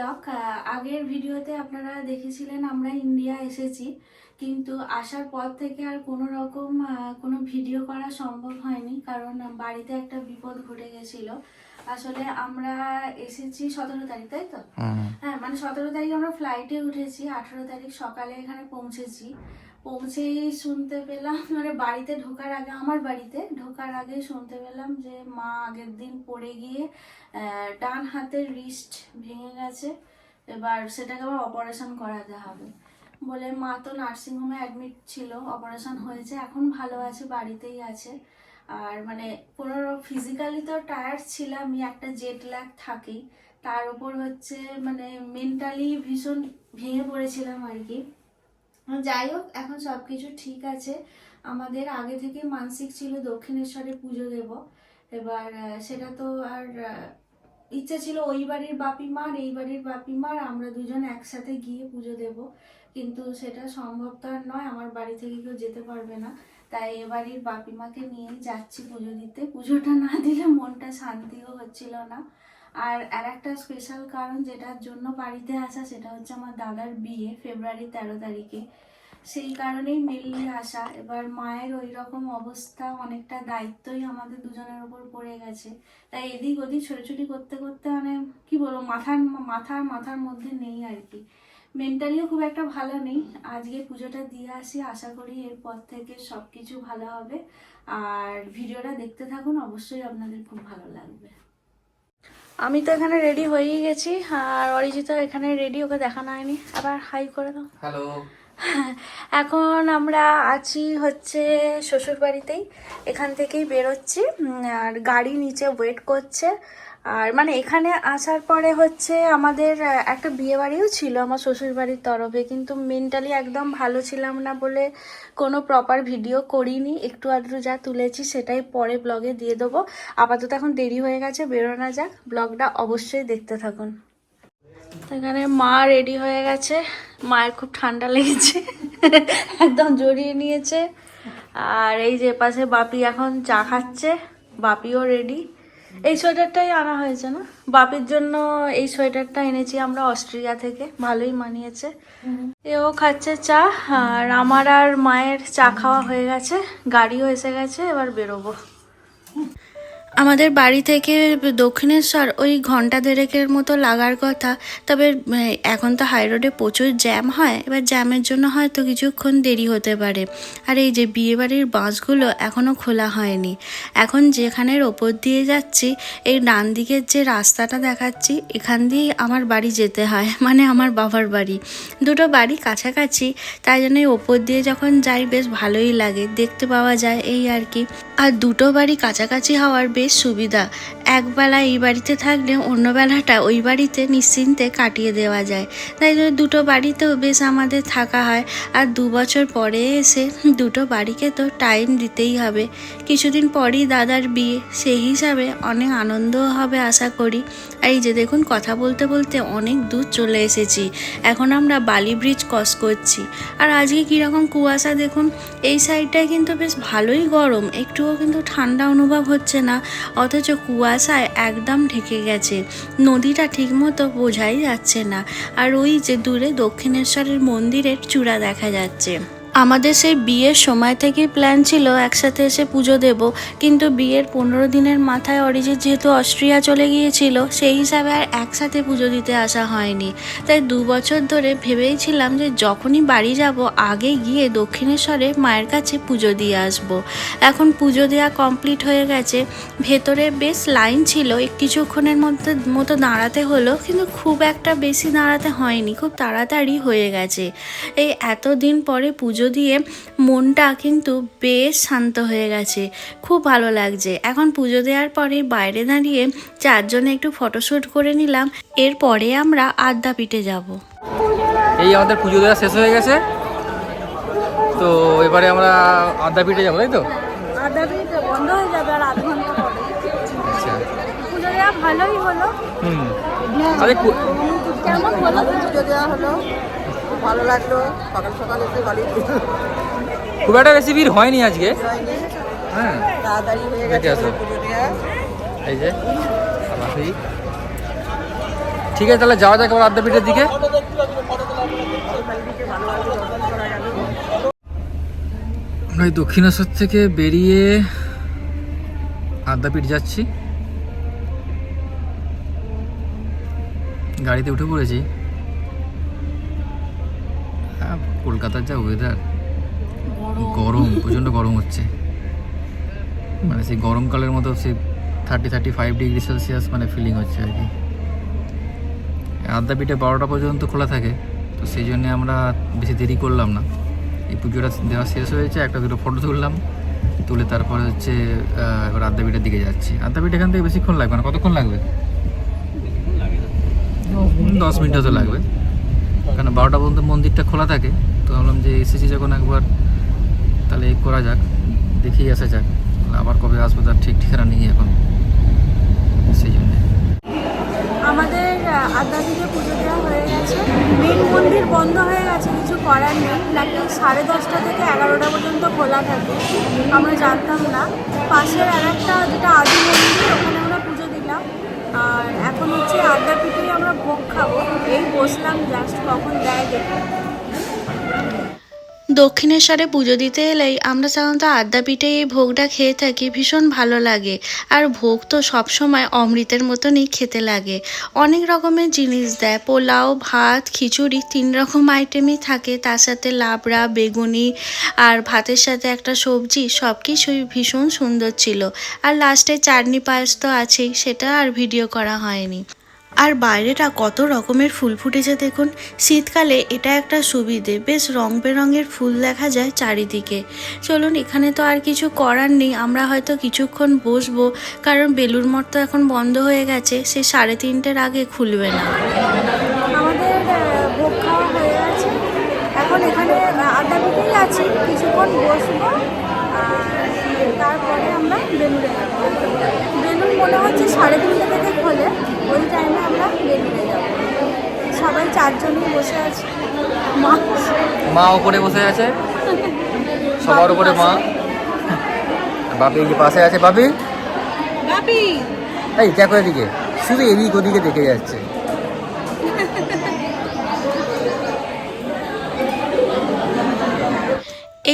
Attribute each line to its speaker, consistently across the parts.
Speaker 1: Blog আগের ভিডিওতে আপনারা দেখেছিলেন আমরা ইন্ডিয়া এসেছি কিন্তু আসার পর থেকে আর কোনো রকম কোনো ভিডিও করা সম্ভব হয়নি কারণ বাড়িতে একটা বিপদ ঘটে গেছিল। আসলে আমরা এসেছি সতেরো তারিখ তাই তো? হ্যাঁ মানে সতেরো তারিখ আমরা ফ্লাইটে উঠেছি আঠেরো তারিখ সকালে এখানে পৌঁছেছি। পৌঁছেই শুনতে পেলাম মানে বাড়িতে ঢোকার আগে, আমার বাড়িতে ঢোকার আগে শুনতে পেলাম যে মা আগের দিন পড়ে গিয়ে ডান হাতের রিস্ট ভেঙে গেছে। এবার সেটাকে আবার অপারেশন করাতে হবে। বলে মা তো নার্সিংহোমে অ্যাডমিট ছিল অপারেশন হয়েছে, এখন ভালো আছে, বাড়িতেই আছে। আর মানে কোনো ফিজিক্যালি তো টায়ার্ড ছিলামই, একটা জেট ল্যাগ থাকেই। তার উপর হচ্ছে মানে মেন্টালি ভীষণ ভেঙে পড়েছিলাম আর কি। যাই হোক, এখন সব কিছু ঠিক আছে। আমাদের আগে থেকে মানসিক ছিল দক্ষিণেশ্বরে পুজো দেব। এবার সেটা তো আর ইচ্ছে ছিল ওই বাড়ির বাপি মার এই বাড়ির বাপি মার আমরা দুজন একসাথে গিয়ে পুজো দেব। কিন্তু সেটা সম্ভব তো আর নয়, আমার বাড়ি থেকে কেউ যেতে পারবে না। তাই এ বাড়ির বাপি মাকে নিয়েই যাচ্ছি পুজো দিতে। পুজোটা না দিলে মনটা শান্তিও হচ্ছিল না। আর আর একটা স্পেশাল কারণ যেটার জন্য বাড়িতে আসা সেটা হচ্ছে আমার দাদার বিয়ে ফেব্রুয়ারি তেরো তারিখে। সেই কারণেই মেনলি আসা। এবার মায়ের ওই রকম অবস্থা, অনেকটা দায়িত্বই আমাদের দুজনের ওপর পড়ে গেছে। তাই এদিক ওদিক ছোটাছুটি করতে করতে মানে কি বলব, মাথার মাথার মাথার মধ্যে নেই আর কি। মেন্টালিও খুব একটা ভালো নেই। আজকে পুজোটা দিয়ে আসি। আশা করি এরপর থেকে সব কিছু ভালো হবে। আর ভিডিওটা দেখতে থাকুন। অবশ্যই আপনাদের খুব ভালো লাগবে। আমি তো এখানে রেডি হয়েই গেছি আর অরিজিৎ এখানে রেডি ওকে দেখানো হয়নি। আবার হাই করে দাও।
Speaker 2: হ্যালো
Speaker 1: এখন আমরা আছি হচ্ছে শ্বশুর বাড়িতেই এখান থেকেই বেরোচ্ছি আর গাড়ি নিচে ওয়েট করছে। আর মানে এখানে আসার পরে হচ্ছে আমাদের একটা বিয়ে বাড়িও ছিল আমার শ্বশুর বাড়ির তরফে, কিন্তু মেন্টালি একদম ভালো ছিলাম না বলে কোনো প্রপার ভিডিও করিনি। একটু আধটু যা তুলেছি সেটাই পরে ব্লগে দিয়ে দেবো। আপাতত এখন দেরি হয়ে গেছে, বেরোনো যাক। ব্লগটা অবশ্যই দেখতে থাকুন। এখানে মা রেডি হয়ে গেছে। মায়ের খুব ঠান্ডা লেগেছে, একদম জড়িয়ে নিয়েছে। আর এই যে পাশে বাপি এখন চা খাচ্ছে, বাপিও রেডি এই সোয়েটারটাই আনা হয়েছে না? বাপির জন্য এই সোয়েটারটা এনেছি আমরা অস্ট্রিয়া থেকে। ভালোই মানিয়েছে। এও খাচ্ছে চা আর আমার আর মায়ের চা খাওয়া হয়ে গেছে। গাড়িও এসে গেছে এবার বেরোবো। আমাদের বাড়ি থেকে দক্ষিণেশ্বর ওই ঘণ্টা দেড়েকের মতো লাগার কথা। তবে এখন তো হাই রোডে প্রচুর জ্যাম হয়। এবার জ্যামের জন্য হয়তো কিছুক্ষণ দেরি হতে পারে। আর এই যে বিয়েবাড়ির বাসগুলো এখনও খোলা হয়নি। এখন যেখানের ওপর দিয়ে যাচ্ছি, এই ডান দিকের যে রাস্তাটা দেখাচ্ছি, এখান দিয়েই আমার বাড়ি যেতে হয়। মানে আমার বাবার বাড়ি। দুটো বাড়ি কাছাকাছি, তাই জন্য এই ওপর দিয়ে যখন যাই, বেশ ভালোই লাগে। দেখতে পাওয়া যায় এই আর কি। আর দুটো বাড়ি কাছাকাছি হওয়ার বেশ সুবিধা। একবেলা এই বাড়িতে থাকলে অন্য বেলাটা ওই বাড়িতে নিশ্চিন্তে কাটিয়ে দেওয়া যায়। তাই জন্য দুটো বাড়িতেও বেশ আমাদের থাকা হয়। আর দু বছর পরে এসে দুটো বাড়িকে তো টাইম দিতেই হবে। কিছুদিন পরেই দাদার বিয়ে, সেই হিসাবে অনেক আনন্দও হবে আশা করি। আর এই যে দেখুন, কথা বলতে বলতে অনেক দূর চলে এসেছি। এখন আমরা বালি ব্রিজ ক্রস করছি। আর আজকে কীরকম কুয়াশা দেখুন, এই সাইডটায় কিন্তু বেশ ভালোই গরম। একটুও কিন্তু ঠান্ডা অনুভব হচ্ছে না। অথচ কুয়াশায় একদম ঢেকে গেছে। নদীটা ঠিকমতো বোঝাই যাচ্ছে না। আর ওই যে দূরে দক্ষিণেশ্বরের মন্দিরের চূড়া দেখা যাচ্ছে। আমাদের সেই বিয়ের সময় থেকেই প্ল্যান ছিল একসাথে এসে পুজো দেব। কিন্তু বিয়ের পনেরো দিনের মাথায় অরিজিৎ যেহেতু অস্ট্রিয়া চলে গিয়েছিল, সেই হিসাবে আর একসাথে পুজো দিতে আসা হয়নি। তাই দু বছর ধরে ভেবেইছিলাম যে যখনই বাড়ি যাব, আগে গিয়ে দক্ষিণেশ্বরে মায়ের কাছে পুজো দিয়ে আসব। এখন পুজো দেওয়া কমপ্লিট হয়ে গেছে। ভেতরে বেশ লাইন ছিল কিছুক্ষণের মধ্যে, মতো দাঁড়াতে হলো, কিন্তু খুব একটা বেশি দাঁড়াতে হয়নি, খুব তাড়াতাড়ি হয়ে গেছে। এই এতদিন পরে পুজো দিয়ে মনটা কিন্তু বেশ শান্ত হয়ে গেছে খুব ভালো লাগছে। এখন পুজো দেওয়ার পরে বাইরে দাঁড়িয়ে চারজনে একটু ফটোশ্যুট করে নিলাম এরপরে আমরা আদ্যাপীঠে যাব।
Speaker 2: এই আমাদের পুজো দেওয়া শেষ হয়ে গেছে। তো এবারে আমরা আদ্যাপীঠে যাব তাই তো?
Speaker 1: আদ্যাপীঠ বন্ধ হয়ে যাবে আর আধ ঘণ্টা পরে।
Speaker 2: আচ্ছা।
Speaker 1: পুজো দেওয়া ভালোই হলো।
Speaker 2: হুম। আরে
Speaker 1: কেমন হলো?
Speaker 3: পুজো দেওয়া হলো? ভালো লাগল। সকাল সকাল এসে
Speaker 2: খুব একটা বেশি ভিড় হয়নি আজকে। হ্যাঁ।
Speaker 3: তাড়াতাড়ি হয়ে গেছে
Speaker 2: এই যে ঠিক আছে তাহলে যাওয়া যাক আবার আদ্যাপীঠের দিকে। আমরা এই দক্ষিণেশ্বর থেকে বেরিয়ে আদ্যাপীঠ যাচ্ছি। গাড়িতে উঠে পড়েছি। কলকাতার যা ওয়েদার গরম। প্রচণ্ড গরম হচ্ছে। মানে সেই গরমকালের মতো সেই thirty thirty five degree Celsius মানে ফিলিং হচ্ছে আর কি। আদ্যাপীঠে বারোটা পর্যন্ত খোলা থাকে তো সেই জন্যে আমরা বেশি দেরি করলাম না। এই পুজোটা দেওয়া শেষ হয়েছে একটা দুটো ফটো তুললাম তুলে তারপরে হচ্ছে এবার আদ্যাপীঠের দিকে যাচ্ছি। আদ্যাপীঠ এখান থেকে বেশিক্ষণ লাগবে না কতক্ষণ লাগবে? দশ মিনিট হয়তো লাগবে। কারণ বারোটা পর্যন্ত মন্দিরটা খোলা থাকে। তো ভাবলাম যে এসেছি যখন একবার তাহলে করা যাক দেখেই আসা যাক। আবার কবে আসব তার ঠিক ঠিকানা নেই এখন। সেই জন্যে।
Speaker 1: আমাদের আহ, আদ্যাপীঠে পুজো দেওয়া হয়ে গেছে। মেন মন্দির বন্ধ হয়ে গেছে কিছু করার নেই। লাইক সাড়ে দশটা থেকে এগারোটা পর্যন্ত খোলা থাকে। আমরা জানতাম না। পাশের আর একটা যেটা আদি মন্দির ওখানে আমরা পুজো দিলাম। আর এখন হচ্ছে আদ্যাপীঠেই আমরা ভোগ খাব। এই বসলাম জাস্ট কখন দেয় দেখে। দক্ষিণেশ্বরে পুজো দিতে এলেই আমরা সাধারণত আদ্যাপীঠে এই ভোগটা খেয়ে থাকি, ভীষণ ভালো লাগে। আর ভোগ তো সবসময় অমৃতের মতনই খেতে লাগে। অনেক রকমের জিনিস দেয়, পোলাও, ভাত, খিচুড়ি, তিন রকম আইটেমই থাকে। তার সাথে লাবড়া, বেগুনি আর ভাতের সাথে একটা সবজি সব কিছুই ভীষণ সুন্দর ছিল। আর লাস্টে চাটনি পায়েস তো আছেই, সেটা আর ভিডিও করা হয়নি। আর বাইরেটা কত রকমের ফুল ফুটেছে দেখুন। শীতকালে এটা একটা সুবিধে। বেশ রং বেরঙের ফুল দেখা যায় চারিদিকে। চলুন, এখানে তো আর কিছু করার নেই। আমরা হয়তো কিছুক্ষণ বসবো, কারণ বেলুর মঠ তো এখন বন্ধ হয়ে গেছে। সে সাড়ে তিনটের আগে খুলবে না। আমাদের ভোগ খাওয়া হয়ে গেছে। এখন এখানে আছি। কিছুক্ষণ বসবো। তারপরে আমরা বেলুড়ে যাব। বেলুর মনে হচ্ছে সাড়ে তিনটে থেকে খোলে ওই টাইমে আমরা বেলুড়ে যাব। সবাই চারজনই বসে আছে। মা।
Speaker 2: মা উপরে বসে আছে? সবার উপরে মা? বাপি যে পাশে আছে বাপি?
Speaker 1: বাপি।
Speaker 2: এই দেখো এদিকে। শুধু এদিক ওদিকে দেখে যাচ্ছে।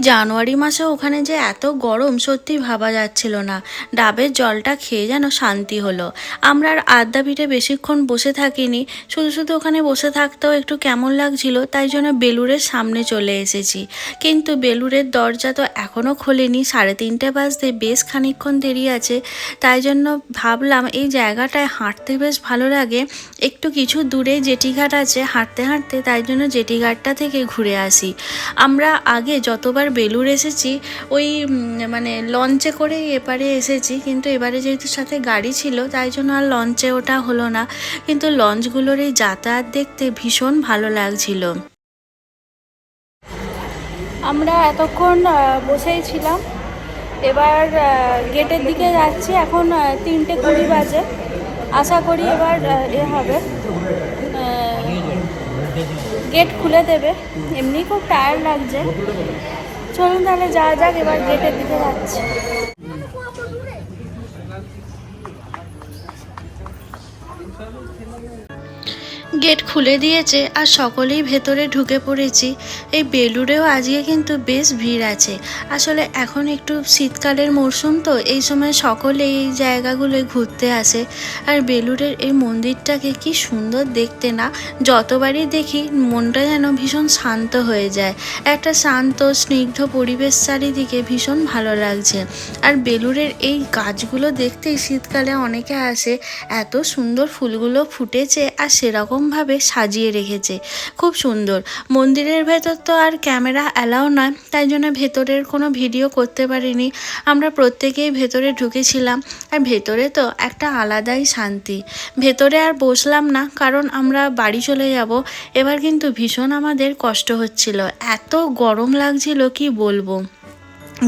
Speaker 1: জানুয়ারি মাসে ওখানে যে এত গরম সত্যি ভাবা যাচ্ছিল না। ডাবের জলটা খেয়ে যেন শান্তি হলো। আমরা আর আদ্যাপীঠে বেশিক্ষণ বসে থাকিনি। শুধু শুধু ওখানে বসে থাকতেও একটু কেমন লাগছিল, তাই জন্য বেলুরের সামনে চলে এসেছি। কিন্তু বেলুরের দরজা তো এখনও খোলেনি, সাড়ে তিনটে বাজতে বেশ খানিকক্ষণ দেরি আছে। তাই জন্য ভাবলাম এই জায়গাটায় হাঁটতে বেশ ভালো লাগে। একটু কিছু দূরে জেটিঘাট আছে, হাঁটতে হাঁটতে তাই জন্য জেটিঘাটটা থেকে ঘুরে আসি। আমরা আগে যতবার বেলুর এসেছি। ওই মানে লঞ্চে করে এপারে এসেছি। কিন্তু এবারে যেহেতু সাথে গাড়ি ছিল, তাই জন্য আর লঞ্চে ওটা হলো না। কিন্তু লঞ্চগুলোর এই যাতায়াত দেখতে ভীষণ ভালো লাগছিল। আমরা এতক্ষণ বসেই ছিলাম। এবার গেটের দিকে যাচ্ছি। এখন তিনটে কুড়ি বাজে। আশা করি এবার এ হবে। গেট খুলে দেবে। এমনি খুব টায়ার লাগছে। চলুন তাহলে যাওয়া যাক এবার গেটের দিকে যাচ্ছি। গেট খুলে দিয়েছে আর সকলেই ভেতরে ঢুকে পড়েছি। এই বেলুড়েও আজকে কিন্তু বেশ ভিড় আছে। আসলে এখন একটু শীতকালের মরশুম তো, এই সময় সকলে এই জায়গাগুলোয় ঘুরতে আসে। আর বেলুড়ের এই মন্দিরটাকে কি সুন্দর দেখতে না, যতবারই দেখি মনটা যেন ভীষণ শান্ত হয়ে যায়। একটা শান্ত, স্নিগ্ধ পরিবেশ চারিদিকে ভীষণ ভালো লাগছে। আর বেলুড়ের এই গাছগুলো দেখতেই শীতকালে অনেকে আসে, এত সুন্দর ফুলগুলো ফুটেছে আর সেরকমভাবে সাজিয়ে রেখেছে। খুব সুন্দর। মন্দিরের ভেতর তো আর ক্যামেরা অ্যালাও নয়, তাই জন্য ভেতরের কোনো ভিডিও করতে পারিনি। আমরা প্রত্যেকেই ভেতরে ঢুকেছিলাম, আর ভেতরে তো একটা আলাদাই শান্তি। ভেতরে আর বসলাম না, কারণ আমরা বাড়ি চলে যাব। এবার কিন্তু ভীষণ আমাদের কষ্ট হচ্ছিল। এত গরম লাগছিল, কি বলব?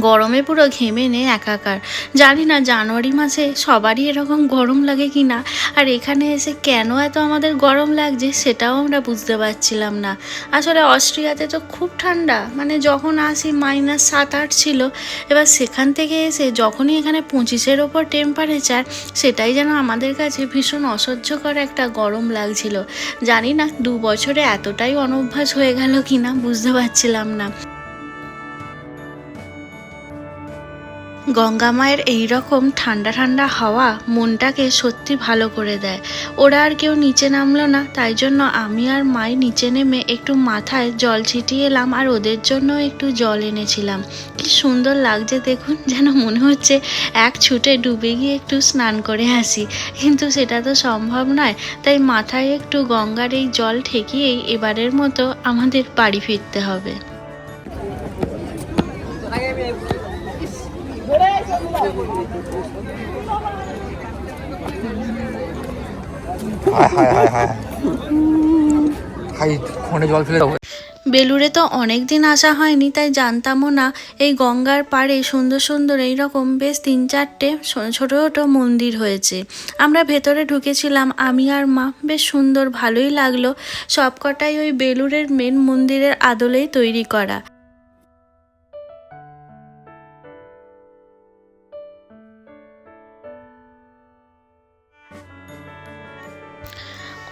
Speaker 1: গরমে পুরো ঘেমে নে একাকার। জানি না জানুয়ারি মাসে সবারই এরকম গরম লাগে কি না আর এখানে এসে কেন এত আমাদের গরম লাগছে সেটাও আমরা বুঝতে পারছিলাম না। আসলে অস্ট্রিয়াতে তো খুব ঠান্ডা মানে যখন আসি মাইনাস সাত, আট ছিল, এবার সেখান থেকে এসে যখনই এখানে পঁচিশের ওপর টেম্পারেচার সেটাই যেন আমাদের কাছে ভীষণ অসহ্যকর একটা গরম লাগছিল। জানি না দু বছরে এতটাই অনভ্যাস হয়ে গেল কি না বুঝতে পারছিলাম না। গঙ্গা মায়ের এই রকম ঠান্ডা ঠান্ডা হাওয়া মনটাকে সত্যি ভালো করে দেয়। ওরা আর কেউ নিচে নামলো না, তাই জন্য আমি আর মাই নিচে নেমে একটু মাথায় জল ছিটিয়ে এলাম আর ওদের জন্য একটু জল এনেছিলাম। কি সুন্দর লাগছে দেখুন, যেন মনে হচ্ছে এক ছুটে ডুবে গিয়ে একটু স্নান করে আসি। কিন্তু সেটা তো সম্ভব নয়, তাই মাথায় একটু গঙ্গার এই জল ঠেকিয়েই এবারের মতো আমাদের বাড়ি ফিরতে হবে। বেলুড়ে তো অনেক দিন আসা হয়নি, তাই জানতামও না এই গঙ্গার পাড়ে সুন্দর সুন্দর এই রকম বেশ তিন চারটে ছোট ছোট মন্দির হয়েছে। আমরা ভেতরে ঢুকেছিলাম, আমি আর মা। বেশ সুন্দর, ভালোই লাগল। সবকটাই ওই বেলুড়ের মেন মন্দিরের আদলেই তৈরি করা।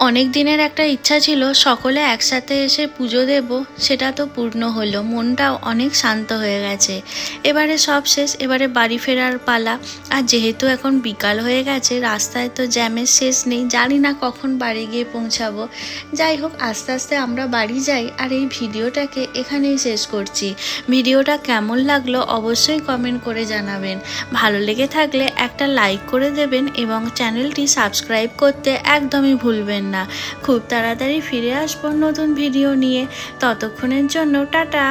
Speaker 1: অনেক দিনের একটা ইচ্ছা ছিল, সকলে একসাথে এসে পুজো দেব, সেটা তো পূর্ণ হলো। মনটাও অনেক শান্ত হয়ে গেছে। এবারে সব শেষ, এবারে বাড়ি ফেরার পালা। আর যেহেতু এখন বিকাল হয়ে গেছে, রাস্তায় তো জ্যামের শেষ নেই, জানি না কখন বাড়ি গিয়ে পৌঁছাবো। যাই হোক, আস্তে আস্তে আমরা বাড়ি যাই, আর এই ভিডিওটাকে এখানেই শেষ করছি। ভিডিওটা কেমন লাগল অবশ্যই কমেন্ট করে জানাবেন। ভালো লেগে থাকলে একটা লাইক করে দেবেন এবং চ্যানেলটি সাবস্ক্রাইব করতে একদমই ভুলবেন না। খুব তাড়াতাড়ি ফিরে আসব নতুন ভিডিও নিয়ে। ততক্ষণের জন্য টাটা।